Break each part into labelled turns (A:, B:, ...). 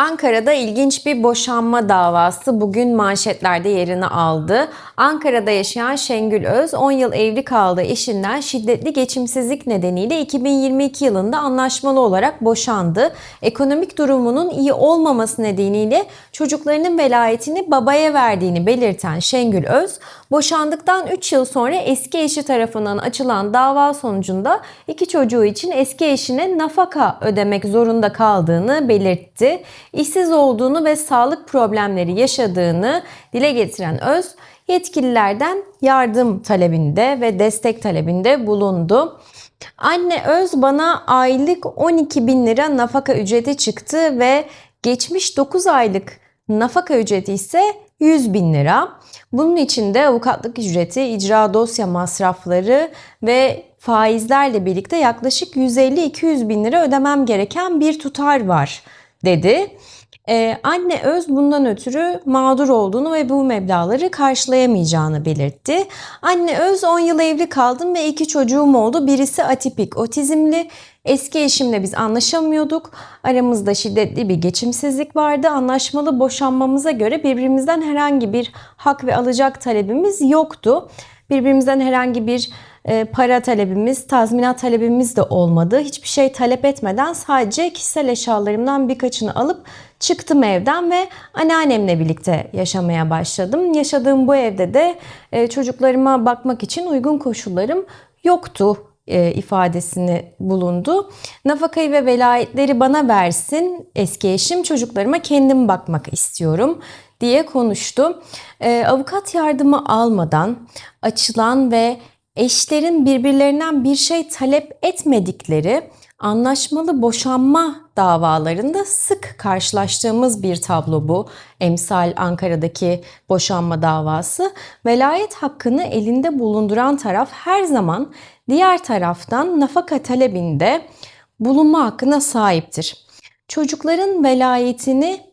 A: Ankara'da ilginç bir boşanma davası bugün manşetlerde yerini aldı. Ankara'da yaşayan Şengül Öz 10 yıl evli kaldığı eşinden şiddetli geçimsizlik nedeniyle 2022 yılında anlaşmalı olarak boşandı. Ekonomik durumunun iyi olmaması nedeniyle çocuklarının velayetini babaya verdiğini belirten Şengül Öz, boşandıktan 3 yıl sonra eski eşi tarafından açılan dava sonucunda iki çocuğu için eski eşine nafaka ödemek zorunda kaldığını belirtti. İşsiz olduğunu ve sağlık problemleri yaşadığını dile getiren Öz, yetkililerden yardım talebinde ve destek talebinde bulundu. Anne Öz bana aylık 12 bin lira nafaka ücreti çıktı ve geçmiş 9 aylık nafaka ücreti ise 100 bin lira. Bunun içinde avukatlık ücreti, icra dosya masrafları ve faizlerle birlikte yaklaşık 150-200 bin lira ödemem gereken bir tutar var dedi. Ee, anne Öz bundan ötürü mağdur olduğunu ve bu meblağları karşılayamayacağını belirtti. Anne Öz 10 yıl evli kaldım ve iki çocuğum oldu. Birisi atipik, otizmli. Eski eşimle biz anlaşamıyorduk. Aramızda şiddetli bir geçimsizlik vardı. Anlaşmalı boşanmamıza göre birbirimizden herhangi bir hak ve alacak talebimiz yoktu. Birbirimizden herhangi bir e, para talebimiz, tazminat talebimiz de olmadı. Hiçbir şey talep etmeden sadece kişisel eşyalarımdan birkaçını alıp çıktım evden ve anneannemle birlikte yaşamaya başladım. Yaşadığım bu evde de e, çocuklarıma bakmak için uygun koşullarım yoktu e, ifadesini bulundu. Nafakayı ve velayetleri bana versin eski eşim çocuklarıma kendim bakmak istiyorum diye konuştu. E, avukat yardımı almadan açılan ve eşlerin birbirlerinden bir şey talep etmedikleri anlaşmalı boşanma davalarında sık karşılaştığımız bir tablo bu. Emsal Ankara'daki boşanma davası. Velayet hakkını elinde bulunduran taraf her zaman diğer taraftan nafaka talebinde bulunma hakkına sahiptir. Çocukların velayetini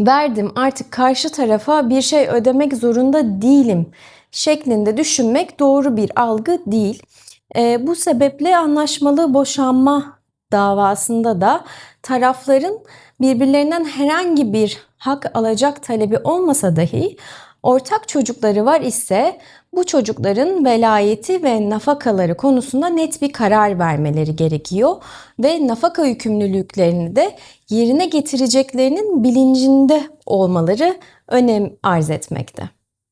A: verdim artık karşı tarafa bir şey ödemek zorunda değilim şeklinde düşünmek doğru bir algı değil. E, bu sebeple anlaşmalı boşanma davasında da tarafların birbirlerinden herhangi bir hak alacak talebi olmasa dahi ortak çocukları var ise bu çocukların velayeti ve nafakaları konusunda net bir karar vermeleri gerekiyor ve nafaka yükümlülüklerini de yerine getireceklerinin bilincinde olmaları önem arz etmekte.